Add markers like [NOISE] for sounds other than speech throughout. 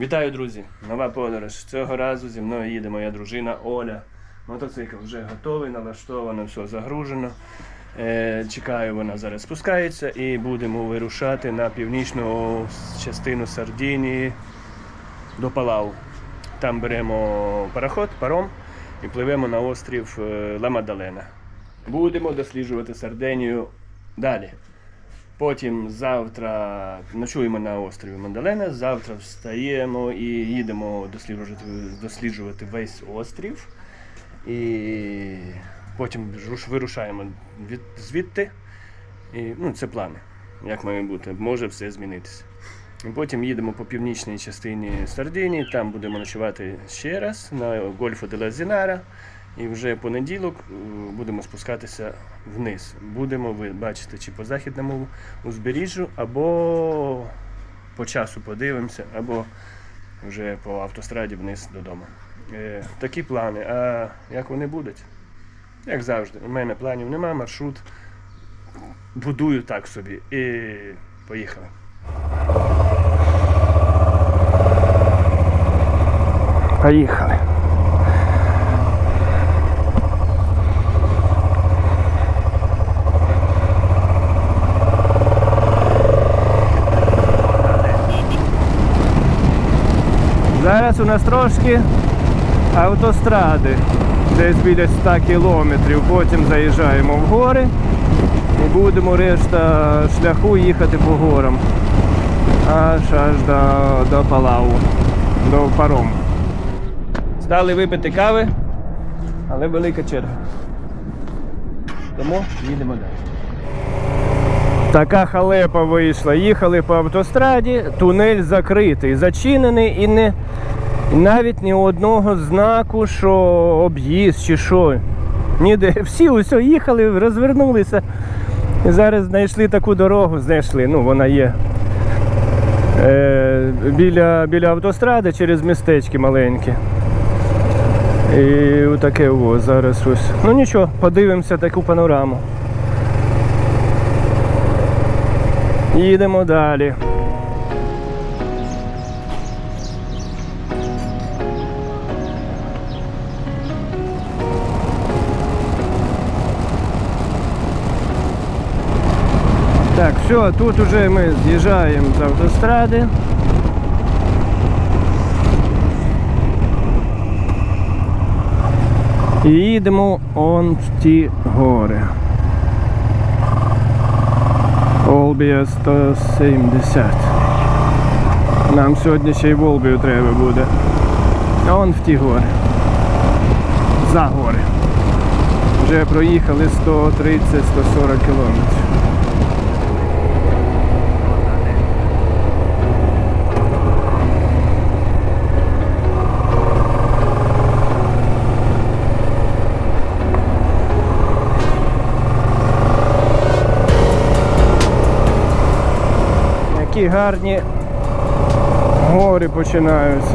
Вітаю, друзі! Нова подорож. Цього разу зі мною їде моя дружина Оля. Мотоцикл вже готовий, налаштовано, все загружено. Е, чекаю, вона зараз спускається і будемо вирушати на північну частину Сардинії до Палау. Там беремо пароход, паром і пливемо на острів е, Ла-Мадалена. Будемо досліджувати Сардинію далі. Потім завтра ночуємо на острові Мандалена. Завтра встаємо і їдемо досліджувати, досліджувати весь острів. І потім вирушаємо від, звідти. І, ну, це плани, як має бути. Може все змінитися. Потім їдемо по північній частині Сардинії, там будемо ночувати ще раз на Гольфо де ла Зінара. І вже понеділок е, будемо спускатися вниз. Будемо ви бачите, чи по західному узбережжю, або по часу подивимося, або вже по автостраді вниз додому. Е, такі плани. А як вони будуть? Як завжди, у мене планів нема, маршрут будую так собі. І поїхали. Поїхали. Зараз у нас трошки автостради, десь біля 100 кілометрів. Потім заїжджаємо в гори і будемо решта шляху їхати по горам. Аж аж до, до Палау, до парому. Стали випити кави, але велика черга. Тому їдемо далі. Така халепа вийшла. Їхали по автостраді, тунель закритий, зачинений і не і навіть ні одного знаку, що об'їзд чи що. Ніде. [LAUGHS] Всі усе їхали, розвернулися. І зараз знайшли таку дорогу, знайшли. Ну, вона є е, біля, біля автостради через містечки маленькі. І отаке о, зараз ось. Ну нічого, подивимося таку панораму. Їдемо далі. Так, все, тут уже ми з'їжджаємо з автостради. І їдемо он в ті гори. Олбія 170. Нам сьогодні ще й Волбію треба буде. А он в ті гори. За гори. Вже проїхали 130-140 кілометрів. Які гарні гори починаються.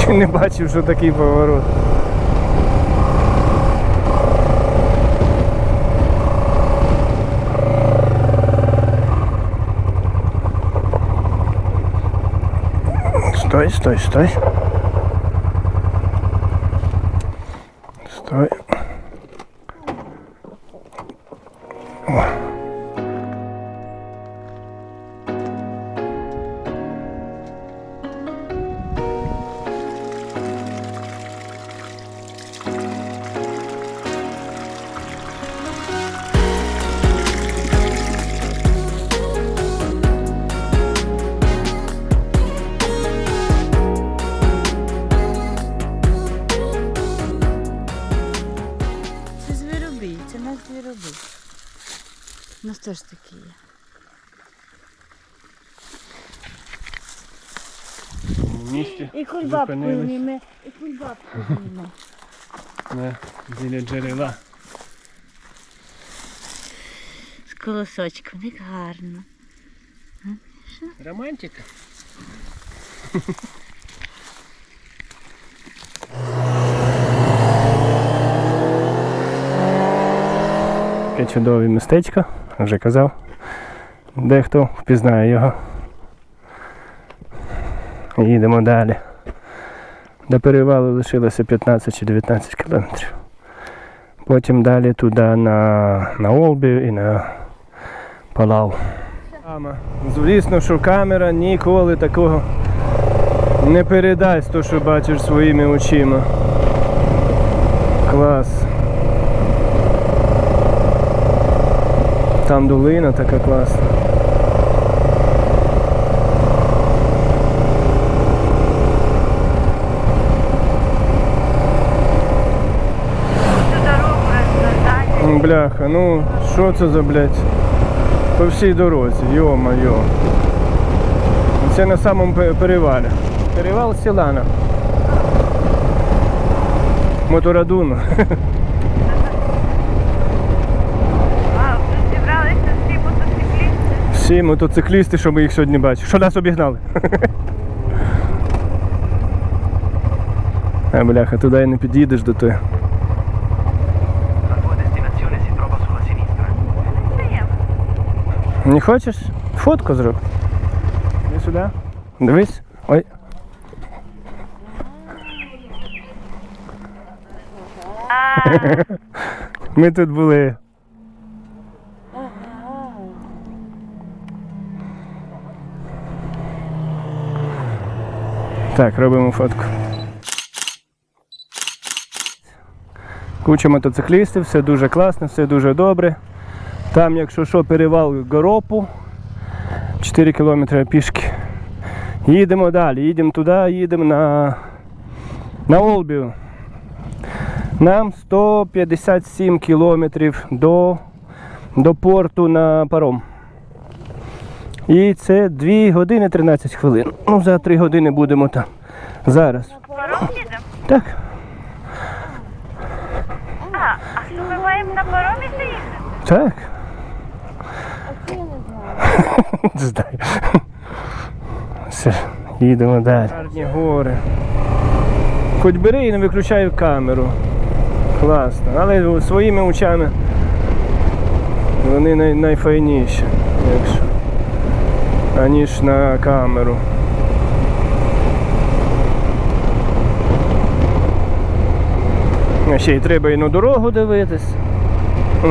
Чи не бачив, що такий поворот? Стой, стой. Стой. теж такі є. місті. І кульбабку зупинились зніме, і кульбабку зніме. на біля джерела. З колосочком, як гарно. Ну, Романтика. Таке чудове містечко вже казав. Дехто впізнає його. Їдемо далі. До перевалу лишилося 15 чи 19 кілометрів. Потім далі туди на, на Олбію і на Палау. Звісно, що камера ніколи такого не передасть то, що бачиш своїми очима. Клас. Там долина така класна. Цю дорогу розвертати. М, Бляха, ну що це за блядь? По всій дорозі, йо-моє. Це на самому пе- перевалі. Перевал Сілана. Моторадуну. [LAUGHS] Всі мотоциклісти, що ми їх сьогодні бачимо. Що нас обігнали? А, [LAUGHS] бляха, туди і не під'їдеш до тої. Не хочеш? Фотку зроб. Іди сюди. Дивись. Ой. [LAUGHS] Ми тут були. Так, робимо фотку. Куча мотоциклістів, все дуже класно, все дуже добре. Там, якщо що, перевал Горопу, 4 кілометри пішки. Їдемо далі, їдемо туди, їдемо на, на Олбію. Нам 157 кілометрів до, до порту на паром. І це 2 години 13 хвилин. Ну, за 3 години будемо там. Зараз. Паром їдемо? Так. А, а що ми маємо на паромі заїхати? Так. А це я Не знаю. Все, їдемо далі. Гарні гори. Хоч бери і не виключай камеру. Класно. Але своїми очами вони най- найфайніші, якщо. Аніж на камеру. Ще й треба і на дорогу дивитись.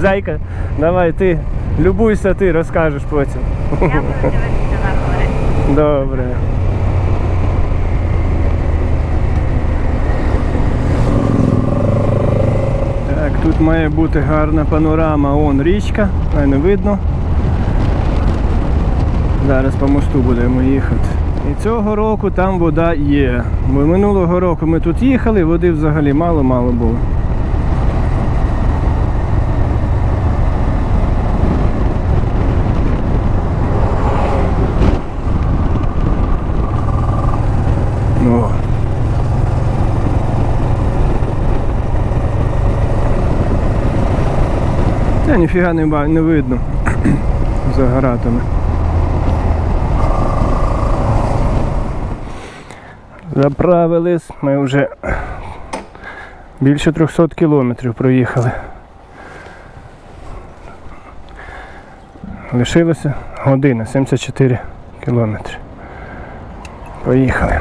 Зайка, давай ти, любуйся ти, розкажеш потім. Я буду дивитися на гори. Добре. Тут має бути гарна панорама. Он річка, а не видно. Зараз по мосту будемо їхати. І цього року там вода є. Бо минулого року ми тут їхали, води взагалі мало-мало було. О. Та ніфіга не, видно [CLEARS THROAT] за гратами. Заправились, ми вже більше 300 кілометрів проїхали. Лишилося година, 74 кілометри. Поїхали.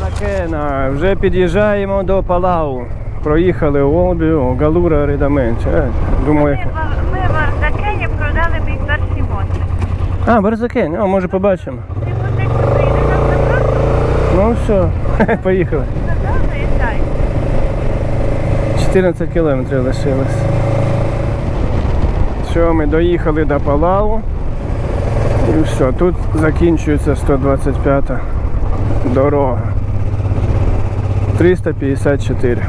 Закена, вже під'їжджаємо до Палау. Проїхали Олбію, Галура, Ридаменч. Е, Думаю, Ми, як... в- ми в Арзакені продали мій перший мотик. А, Барзакен, а може побачимо. Ну все, [LAUGHS] поїхали. 14 кілометрів лишилось. Все, ми доїхали до Палау. І все, тут закінчується 125 та дорога. 354.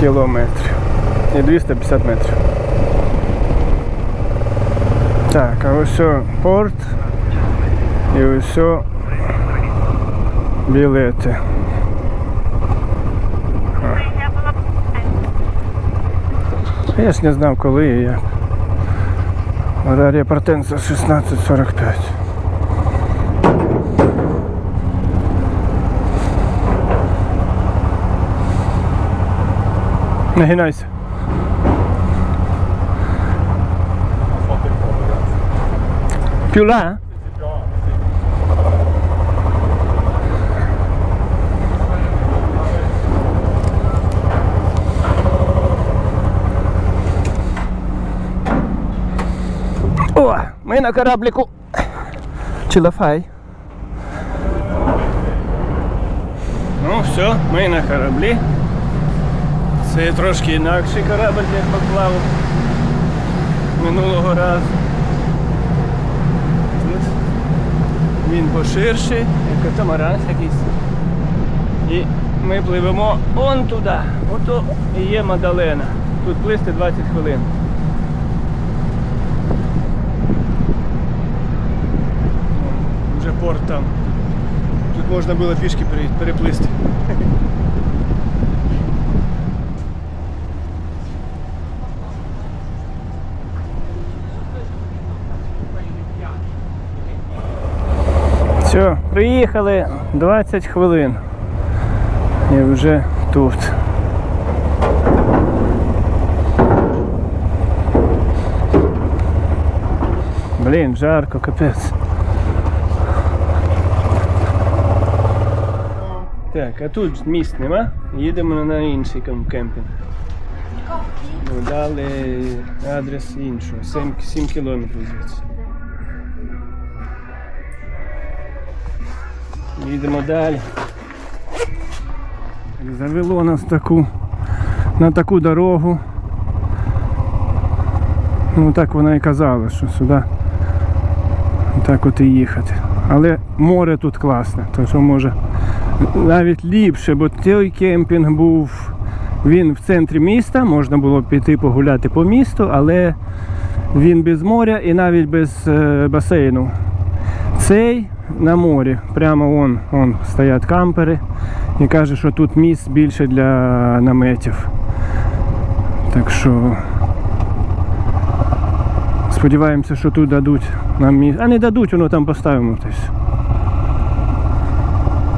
Кілометрів і 250 метрів. Так, а ось порт і ось білети. Я ж не знав коли і як. Аграрія Портенса 1645. Нагинайся. Più là? О, ми на кораблику. Чи лафай? Ну, все, ми на кораблі. Це трошки інакший корабль, як поплав минулого разу. Тут він поширший, як катамаран якийсь. І ми пливемо он туди. Ото і є Мадалена. Тут плисти 20 хвилин. Вже порт там. Тут можна було пішки переплисти. Все, приїхали 20 хвилин. І вже тут. Блін, жарко, капець. Так, а тут місць нема. Їдемо на інший кемпінг. Дали адрес іншого. 7, 7 кілометрів звідси. Їдемо далі. Завело нас таку, на таку дорогу. Ну так вона і казала, що сюди так от і їхати. Але море тут класне, то що може навіть ліпше, бо той кемпінг був він в центрі міста, можна було піти погуляти по місту, але він без моря і навіть без е, басейну. Цей на морі, прямо вон, вон стоять кампери і каже, що тут місць більше для наметів. Так що сподіваємося, що тут дадуть нам місце. А не дадуть, воно там поставимо хтось.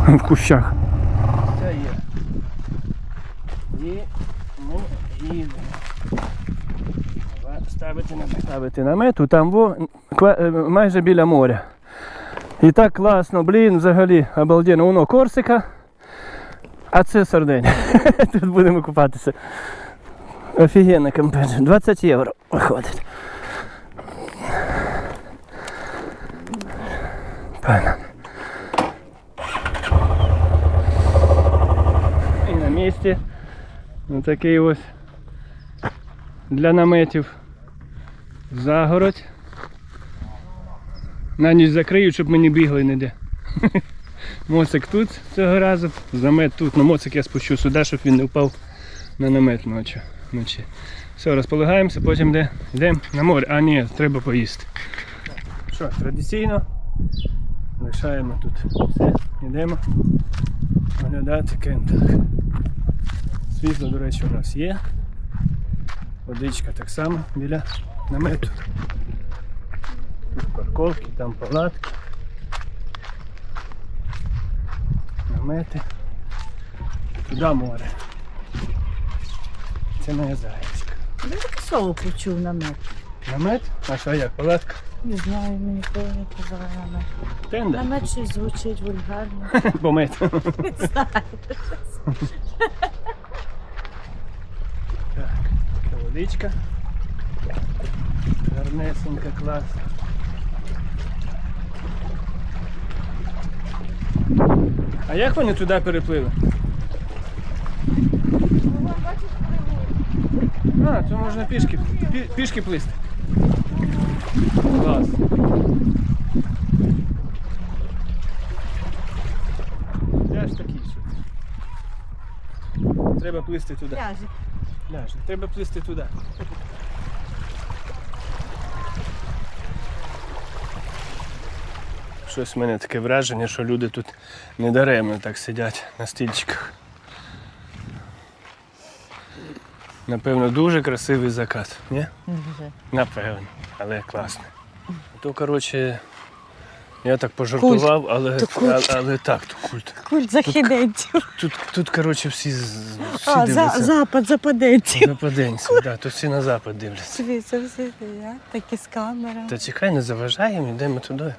В кущах. Це є. І ми їдемо. Ставити намет. Ставити намет, там во, е, майже біля моря. І так класно, блін, взагалі обалденно. Воно Корсика, а це Сардинія. [LAUGHS] Тут будемо купатися. Офігенна компанія. 20 євро виходить. Пана. І на місці. Ось такий ось для наметів загородь. На ніч закрию, щоб ми не бігли ніде. [LAUGHS] Моцик тут цього разу, замет тут. Ну моцик я спущу сюди, щоб він не впав на намет ночі. вночі. Все, розполагаємося, потім де? йдемо на море. А ні, треба поїсти. Що, традиційно лишаємо тут все, йдемо оглядати кемпінг. Світло, до речі, у нас є. Водичка так само біля намету. Тут парковки, там палатки. Намети. Туди море. Це моя зайчика. Я таке слово почув намет. Намет? А що як? Палатка? Не знаю, мені ніколи не казала намет. Тенда? Намет щось звучить вульгарно. [LAUGHS] Помет. [LAUGHS] Не знаю. Так, така водичка. Гарнесенька, класна. А як вони туди переплили? А, це можна пішки, пішки плисти. Клас. Ж такий. Треба плисти туди. Ляже. Треба плисти туди. Щось в мене таке враження, що люди тут недаремно так сидять на стільчиках. Напевно, дуже красивий закат, ні? Дуже. Напевно, але класно. То, коротше, Я так пожартував, але, То культ. але, але так, то культ. Культ західенців. Тут, тут коротше, всі, з- всі А, за, дивляться. запад западенців. Западенці, да, то всі на запад дивляться. Дивіться, всі стоять, такі з камерами. Та чекай, не заважаємо, йдемо туди.